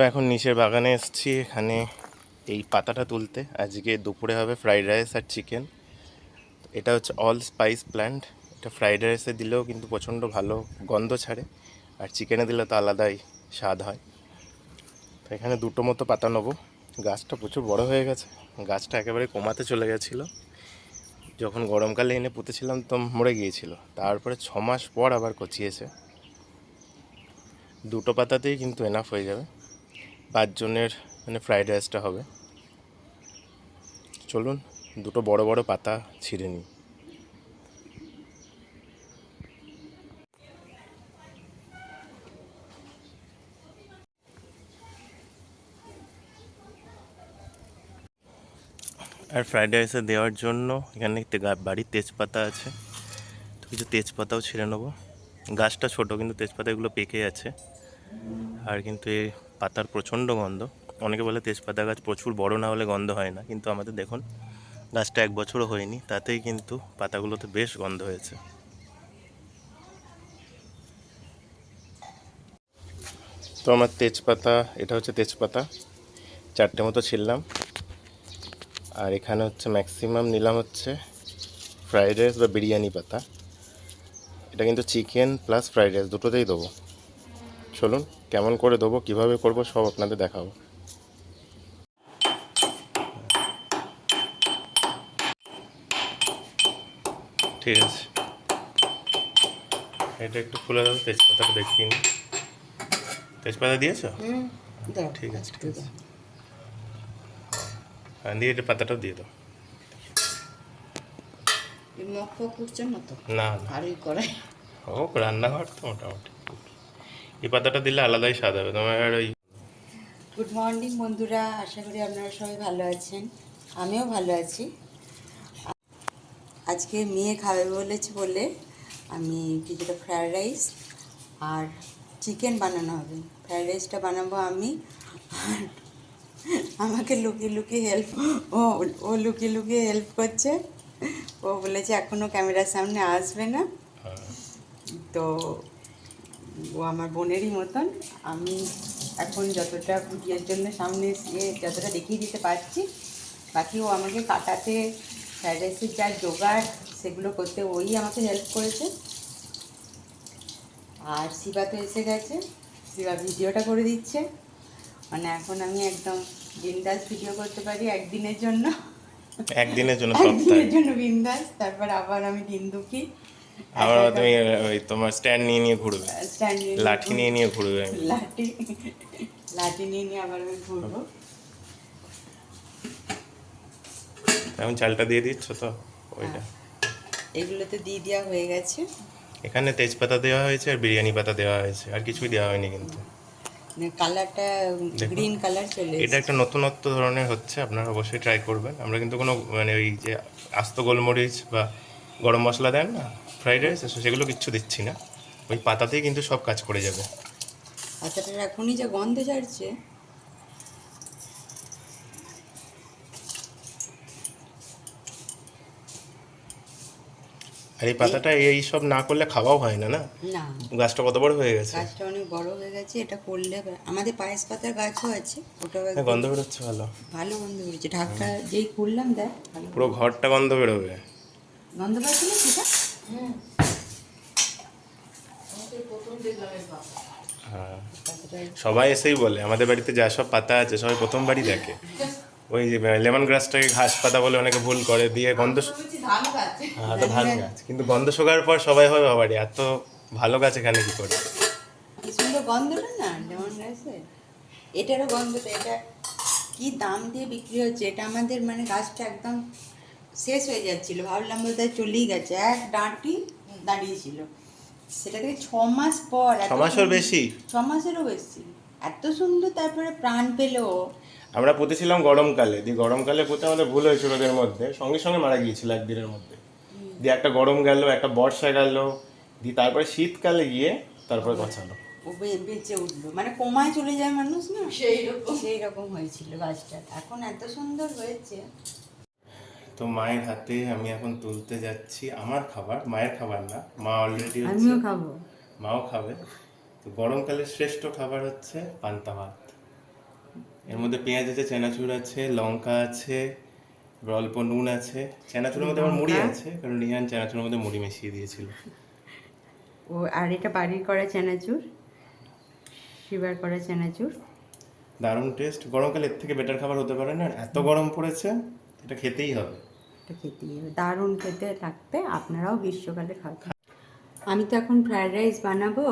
তো এখন নিচের বাগানে এসেছি, এখানে এই পাতাটা তুলতে। আজকে দুপুরে হবে ফ্রাইড রাইস আর চিকেন। এটা হচ্ছে অল স্পাইস প্ল্যান্ট। এটা ফ্রাইড রাইসে দিলেও কিন্তু প্রচণ্ড ভালো গন্ধ ছাড়ে, আর চিকেনে দিলে তো আলাদাই স্বাদ হয়। তো এখানে দুটো মতো পাতা নেব। গাছটা প্রচুর বড় হয়ে গেছে। গাছটা একেবারে কমাতে চলে গেছিল। যখন গরমকালে এনে পুঁতেছিলাম তো মরে গিয়েছিল। তারপরে ছ মাস পর আবার কচিয়েছে। দুটো পাতাতেই কিন্তু এনাফ হয়ে যাবে। পাঁচজনের মানে ফ্রাইড রাইসটা হবে। চলুন দুটো বড় বড় পাতা ছিঁড়ে নিই। আর ফ্রাইড রাইসে দেওয়ার জন্য এখানে বাড়ির তেজপাতা আছে। তো কিছু তেজপাতাও ছিঁড়ে নেব। গাছটা ছোট কিন্তু তেজপাতাগুলো পেকে আছে। আর কিন্তু এই পাতার প্রচণ্ড গন্ধ। অনেকে বলে তেজপাতা গাছ প্রচুর বড় না হলে গন্ধ হয় না, কিন্তু আমাদের দেখুন, গাছটা এক বছরও হয়নি, তাতেই কিন্তু পাতাগুলোতে বেশ গন্ধ হয়েছে। তো আমার তেজপাতা, এটা হচ্ছে তেজপাতা, চারটে মতো ছিললাম আর এখানে হচ্ছে ম্যাক্সিমাম নিলাম হচ্ছে ফ্রাইড রাইস বা বিরিয়ানি পাতা। এটা কিন্তু চিকেন প্লাস ফ্রাইড রাইস, দুটোতেই দেবো। চলুন কেমন করে দেবো কীভাবে করব সব আপনাদের দেখাবো। ঠিক আছে। এটা একটু খুলে দাও তেজপাতাটা দেখিয়ে নিই। তেজপাতা দিয়েছ? ঠিক আছে ঠিক আছে। হ্যাঁ দিয়ে এটা পাতাটাও দিয়ে দাও। না তো? না না। ভালোই করে ও রান্নাঘর তো মোটামুটি। এই পাতাটা দিলে আলাদাই স্বাদ হবে। তোমার ওই গুড মর্নিং বন্ধুরা। আশা করি আপনারা সবাই ভালো আছেন। আমিও ভালো আছি। আজকে মেয়ে খাবে বলেছে বলে আমি কিছুটা ফ্রায়েড রাইস আর চিকেন বানানো হবে। ফ্রায়েড রাইসটা বানাবো আমি আর আমাকে লুকিয়ে লুকিয়ে হেল্প ও ও লুকিয়ে লুকিয়ে হেল্প করছে। ও বলেছে এখনও ক্যামেরার সামনে আসবে না। হ্যাঁ, তো ও আমার বোনেরই মতন। আমি এখন যতটা ভিডিওর জন্য সামনে এসে যতটা দেখিয়ে দিতে পারছি বাকি ও আমাকে কাটাতে ফ্রাইড রাইসের যা জোগাড় সেগুলো করতে ওই আমাকে হেল্প করেছে। আর শিবা তো এসে গেছে শিবা ভিডিওটা করে দিচ্ছে। মানে এখন আমি একদম বিন্দাস ভিডিও করতে পারি একদিনের জন্য। একদিনের জন্য একদিনের জন্য বিন্দাস তারপর আবার আমি দিন দুঃখী আবার তুমি ওই তোমার স্ট্যান্ড নিয়ে নিয়ে ঘুরবে। স্ট্যান্ড লাঠি নিয়ে নিয়ে ঘুরবে। লাঠি লাঠি নিয়ে নিয়ে আবার আমি ঘুরবো। এখন চালটা দিয়ে দিচ্ছ তো? ওইটা। এগুলোতে দিয়ে দেওয়া হয়ে গেছে। এখানে তেজপাতা দেওয়া হয়েছে আর বিরিয়ানি পাতা দেওয়া হয়েছে। আর কিছুই দেওয়া হয়নি কিন্তু। কালারটা গ্রিন কালার চলে এটা একটা নতুনত্ব ধরনের হচ্ছে আপনারা অবশ্যই ট্রাই করবেন। আমরা কিন্তু কোনো মানে ওই যে আস্ত গোলমরিচ বা গরম মশলা দেন না? ফ্রাইড রাইস আছে সেগুলো কিচ্ছু দিচ্ছি না। ওই পাতাতেই কিন্তু সব কাজ করে যাবে। আচাটার এখনই যা গন্ধ ছাড়ছে আর এই পাতাটা এই সব না করলে খাওয়াও হয় না না? গাছটা কত বড় হয়ে গেছে? গাছটা অনেক বড় হয়ে গেছে এটা করলে আমাদের পায়েস পাতার গাছও আছে ওটাও হ্যাঁ, গন্ধ বেরোচ্ছে ভালো। ভালো গন্ধ বেরোচ্ছে। ঢাকটা যেই খুললাম দেখ পুরো ঘরটা গন্ধ বেরোবে। গন্ধ পাচ্ছি না সেটা? সবাই এসেই বলে, আমাদের বাড়িতে যা সব পাতা আছে, সবাই প্রথমবারই দেখে। ওই যে লেমন গ্রাসটাকে ঘাস পাতা বলে অনেকে ভুল করে, দিয়ে গন্ধ হ্যাঁ তো ভালো গাছ। কিন্তু গন্ধ শোকার পর সবাই হয় বাবারি, এত ভালো গাছ এখানে কি করে? এটারও গন্ধটা এটা কি দাম দিয়ে বিক্রি হচ্ছে? এটা আমাদের মানে গাছটা একদম শেষ হয়ে যাচ্ছিল। ভাবলাম বোধহয় চলেই গেছে। এক ডাঁটি দাঁড়িয়েছিল। সেটা থেকে ছ মাস পর ছ মাসের বেশি? ছ মাসেরও বেশি। এত সুন্দর তারপরে প্রাণ পেল। আমরা পুঁতেছিলাম গরমকালে। দিয়ে গরমকালে পুঁতে আমাদের ভুল হয়েছিল ওদের মধ্যে। সঙ্গে সঙ্গে মারা গিয়েছিল একদিনের মধ্যে। দিয়ে একটা গরম গেল একটা বর্ষা গেল। দিয়ে তারপরে শীতকালে গিয়ে তারপরে গছালো ও বেঁচে উঠল। মানে কোমায় চলে যায় মানুষ না? সেই রকম সেই রকম হয়েছিল গাছটা। এখন এত সুন্দর হয়েছে। তো মায়ের হাতে আমি এখন তুলতে যাচ্ছি। আমার খাবার মায়ের খাবার না মা অলরেডি আমিও খাব। মাও খাবে। তো গরমকালে শ্রেষ্ঠ খাবার হচ্ছে পান্তা ভাত। এর মধ্যে পেঁয়াজ আছে চানাচুর আছে লঙ্কা আছে এবার অল্প নুন আছে। চানাচুরের মধ্যে আমার মুড়ি আছে কারণ নিহান চানাচুরের মধ্যে মুড়ি মিশিয়ে দিয়েছিল। ও আর এটা বাড়ির করা চানাচুর? শিবার করা চানাচুর? দারুণ টেস্ট গরমকালে এর থেকে বেটার খাবার হতে পারে না। এত গরম পড়েছে এটা খেতেই হবে। এটা খেতে, দারুণ খেতে লাগবে আপনারাও গ্রীষ্মকালে খাবেন আমি তো এখন ফ্রায়েড রাইস বানাবো,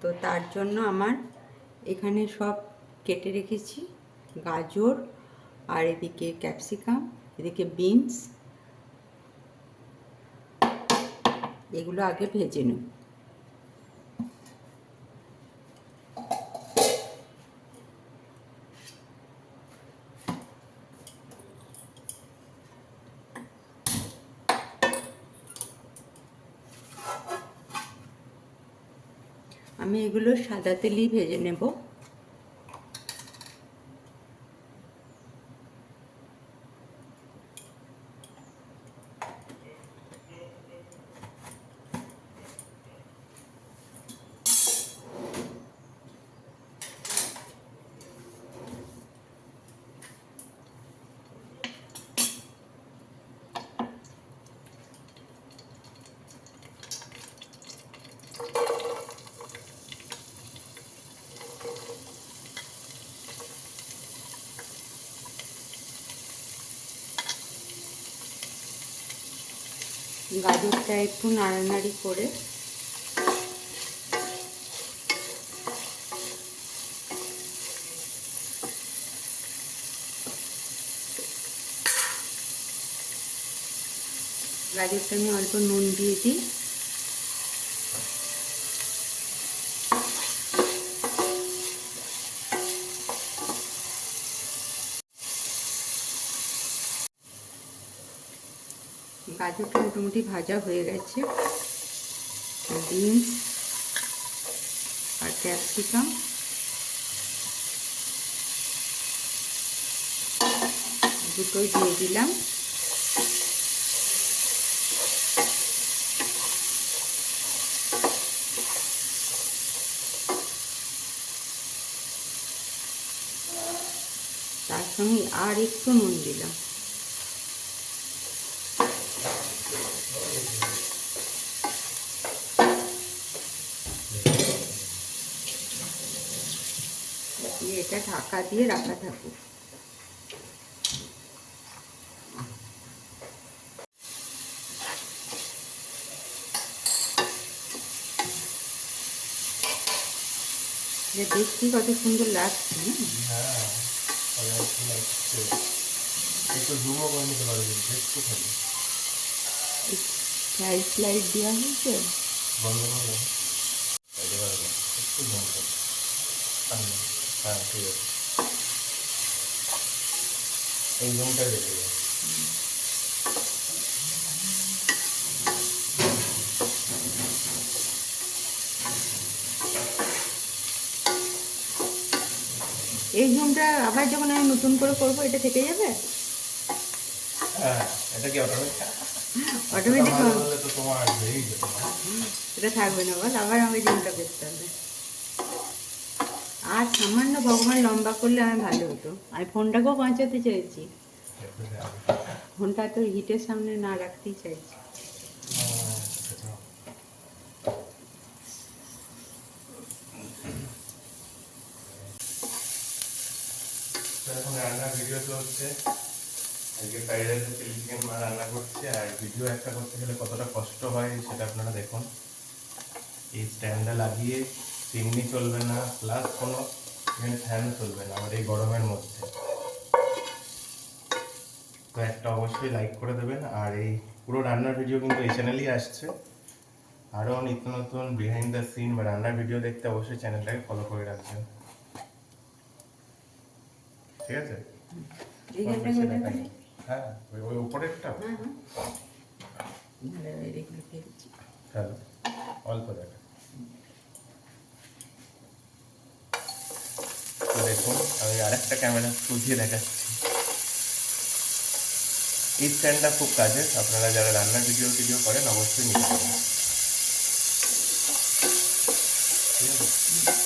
তো তার জন্য আমার এখানে সব কেটে রেখেছি। গাজর, আর এদিকে ক্যাপসিকাম, এদিকে বিনস। এগুলো আগে ভেজে নেব আমি এগুলো সাদা তেলই ভেজে নেব। গাজরটা একটু নাড়ানাড়ি করে। গাজরটা আমি অল্প নুন দিয়ে দিই। গাজরটা মোটামুটি ভাজা হয়ে গেছে। বিনস আর ক্যাপসিকাম। দুটোই দিয়ে দিলাম। তার সঙ্গে আর একটু নুন দিলাম। দিয়ে এটা ঢাকা দিয়ে রাখা থাকুক দেখতে কত সুন্দর লাগছে দেওয়া হয়েছে? বন্ধ করে দাও খাইতে পারবে একটু জুম করো সামনে। হ্যাঁ ঠিক আছে এই রেখে দাও এই ঝুমটা আবার যখন আমি নতুন করে করব এটা থেকে যাবে? হ্যাঁ এটা কি অটোমেটিক এটা থাকবে না বল আবার আমাকে ঝুমটা করতে হবে। আর সামান্য ভগবান লম্বা করলে আমি ভালো হতো। আমি ফোনটাকেও বাঁচাতে চাইছি। ফোনটা তো হিটের সামনে না রাখতেই চাইছি। রান্নার ভিডিও রান্না করছে। আর ভিডিও একটা করতে গেলে কতটা কষ্ট হয়, সেটা আপনারা দেখুন। এই স্ট্যান্ডটা লাগিয়ে চিমনি চলবে না প্লাস কোনো এখানে ফ্যান চলবে না আমার এই গরমের মধ্যে। তো একটা অবশ্যই লাইক করে দেবেন। আর এই পুরো রান্নার ভিডিও কিন্তু এই চ্যানেলেই আসছে। আরও নিত্য নতুন বিহাইন্ড দ্য সিন বা রান্নার ভিডিও দেখতে অবশ্যই চ্যানেলটাকে ফলো করে রাখবেন। ঠিক আছে। হ্যাঁ ওই উপরেরটা? হ্যাঁ হ্যাঁ। অল্প দেখা। তো দেখুন আমি আরেকটা ক্যামেরা বুঝিয়ে দেখাচ্ছি। এই স্ট্যান্ডটা খুব কাজের আপনারা যারা রান্নার ভিডিও টিডিও করেন, অবশ্যই নিতে পারেন। ঠিক আছে?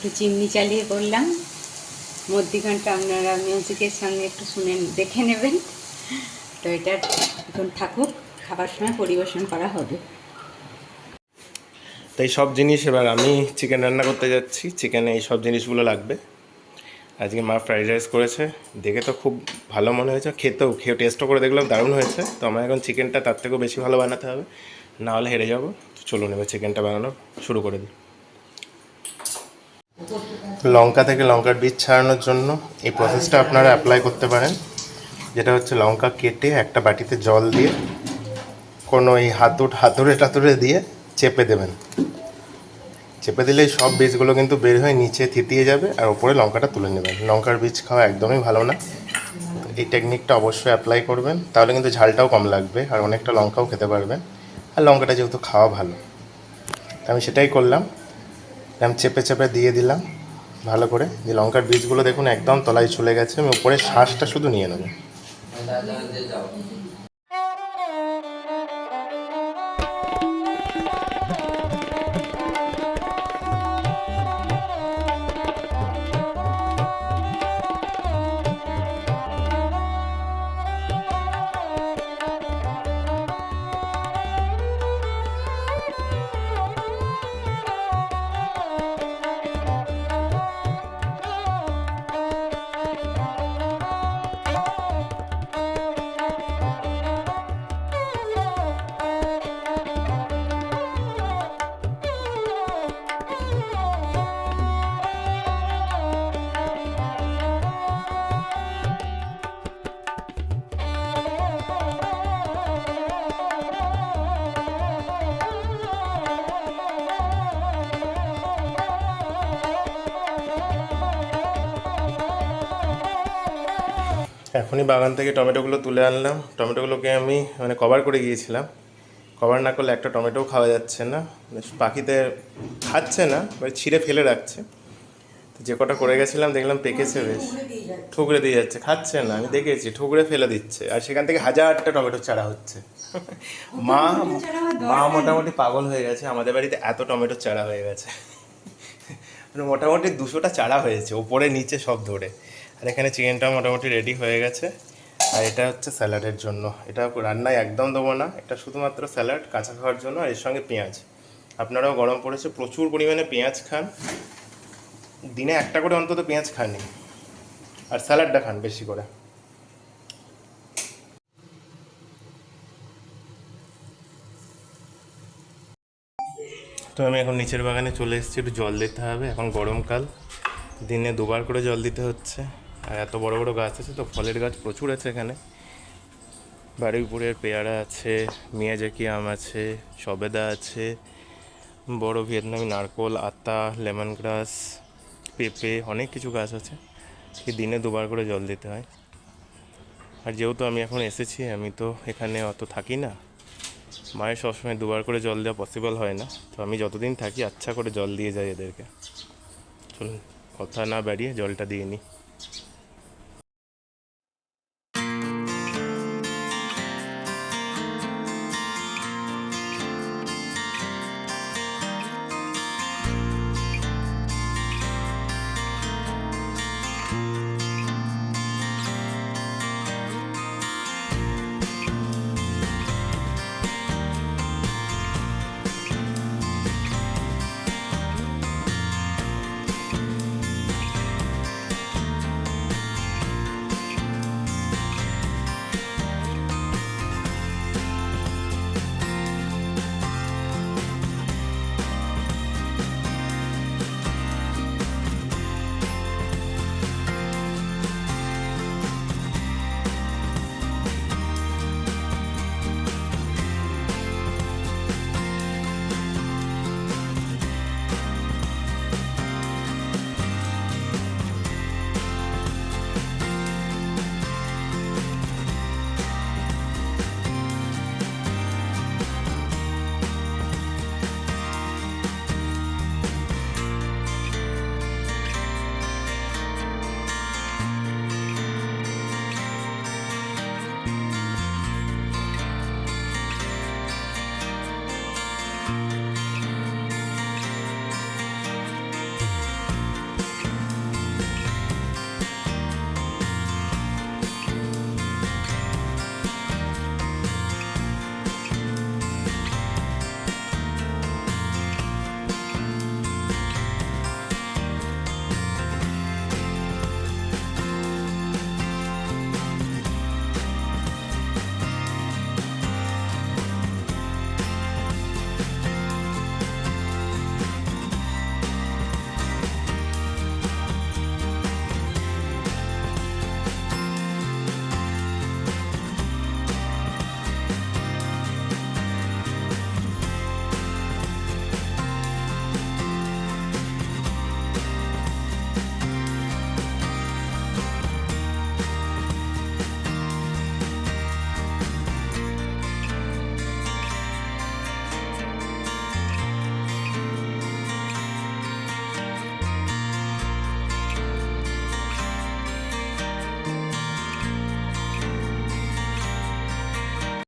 একটু চিমনি চালিয়ে করলাম। মধ্যিখানটা আপনারা মিউজিকের সঙ্গে একটু শুনে দেখে নেবেন। তো এটা এখন থাকুক খাবার সময় পরিবেশন করা হবে। তাই সব জিনিস এবার আমি চিকেন রান্না করতে যাচ্ছি। চিকেনে এই সব জিনিসগুলো লাগবে। আজকে মা ফ্রাইড রাইস করেছে। দেখে তো খুব ভালো মনে হয়েছে। খেতেও, খেয়ে টেস্টও করে দেখলাম, দারুণ হয়েছে। তো আমার এখন চিকেনটা তার থেকেও বেশি ভালো বানাতে হবে। না হলে হেরে যাব। চলুন এবার চিকেনটা বানানো শুরু করে দিই। লঙ্কা থেকে লঙ্কার বীজ ছাড়ানোর জন্য এই প্রসেসটা আপনারা অ্যাপ্লাই করতে পারেন। যেটা হচ্ছে লঙ্কা কেটে একটা বাটিতে জল দিয়ে কোনো এই হাতুড়, হাতুড়ে টাতুড়ে দিয়ে চেপে দেবেন। চেপে দিলেই সব বীজগুলো কিন্তু বের হয়ে নিচে থিতিয়ে যাবে আর উপরে লঙ্কাটা তুলে নেবেন। লঙ্কার বীজ খাওয়া একদমই ভালো না। এই টেকনিকটা অবশ্যই অ্যাপ্লাই করবেন। তাহলে কিন্তু ঝালটাও কম লাগবে আর অনেকটা লঙ্কাও খেতে পারবেন। আর লঙ্কাটা যেহেতু খাওয়া ভালো আমি সেটাই করলাম। আমি চেপে চেপে দিয়ে দিলাম, ভালো করে। যে লঙ্কার বীজগুলো দেখুন, একদম তলায় চলে গেছে। আমি উপরে শ্বাসটা শুধু নিয়ে নেব। এখনই বাগান থেকে টমেটোগুলো তুলে আনলাম। টমেটোগুলোকে আমি মানে কভার করে গিয়েছিলাম। কভার না করলে একটা টমেটোও খাওয়া যাচ্ছে না। পাখিতে খাচ্ছে না মানে ছিঁড়ে ফেলে রাখছে। তো যে কটা করে গেছিলাম দেখলাম পেকেছে বেশ। ঠুকরে দিয়ে যাচ্ছে খাচ্ছে না। আমি দেখেছি ঠুকরে ফেলে দিচ্ছে। আর সেখান থেকে হাজারটা টমেটো চারা হচ্ছে। মা মা মোটামুটি পাগল হয়ে গেছে। আমাদের বাড়িতে এত টমেটো চারা হয়ে গেছে। মানে মোটামুটি দুশোটা চারা হয়েছে ওপরে নিচে সব ধরে। আর এখানে চিকেনটা মোটামুটি রেডি হয়ে গেছে। আর এটা হচ্ছে স্যালাডের জন্য। এটা রান্নায় একদম দেবো না। এটা শুধুমাত্র স্যালাড, কাঁচা খাওয়ার জন্য আর এর সঙ্গে পেঁয়াজ। আপনারাও গরম পড়েছে, প্রচুর পরিমাণে পেঁয়াজ খান। দিনে একটা করে অন্তত পেঁয়াজ খানই আর স্যালাডটা খান বেশি করে। তো আমি এখন নিচের বাগানে চলে এসেছি। একটু জল দিতে হবে। এখন গরমকাল। দিনে দুবার করে জল দিতে হচ্ছে। আর এত বড় বড় গাছ আছে তো, ফলের গাছ প্রচুর আছে এখানে। বাড়ির উপরের পেয়ারা আছে, মিয়াজাকি আম আছে, সবেদা আছে, বড় ভিয়েতনামি নারকোল, আতা লেমন গ্রাস পেঁপে, অনেক কিছু গাছ আছে। দিনে দুবার করে জল দিতে হয়। আর যেহেতু আমি এখন এসেছি, আমি তো এখানে অত থাকি না। মায়ের সবসময় দুবার করে জল দেওয়া পসিবল হয় না। তো আমি যতদিন থাকি আচ্ছা করে জল দিয়ে যাই এদেরকে। চলুন, কথা না বাড়িয়ে জলটা দিয়ে নিই।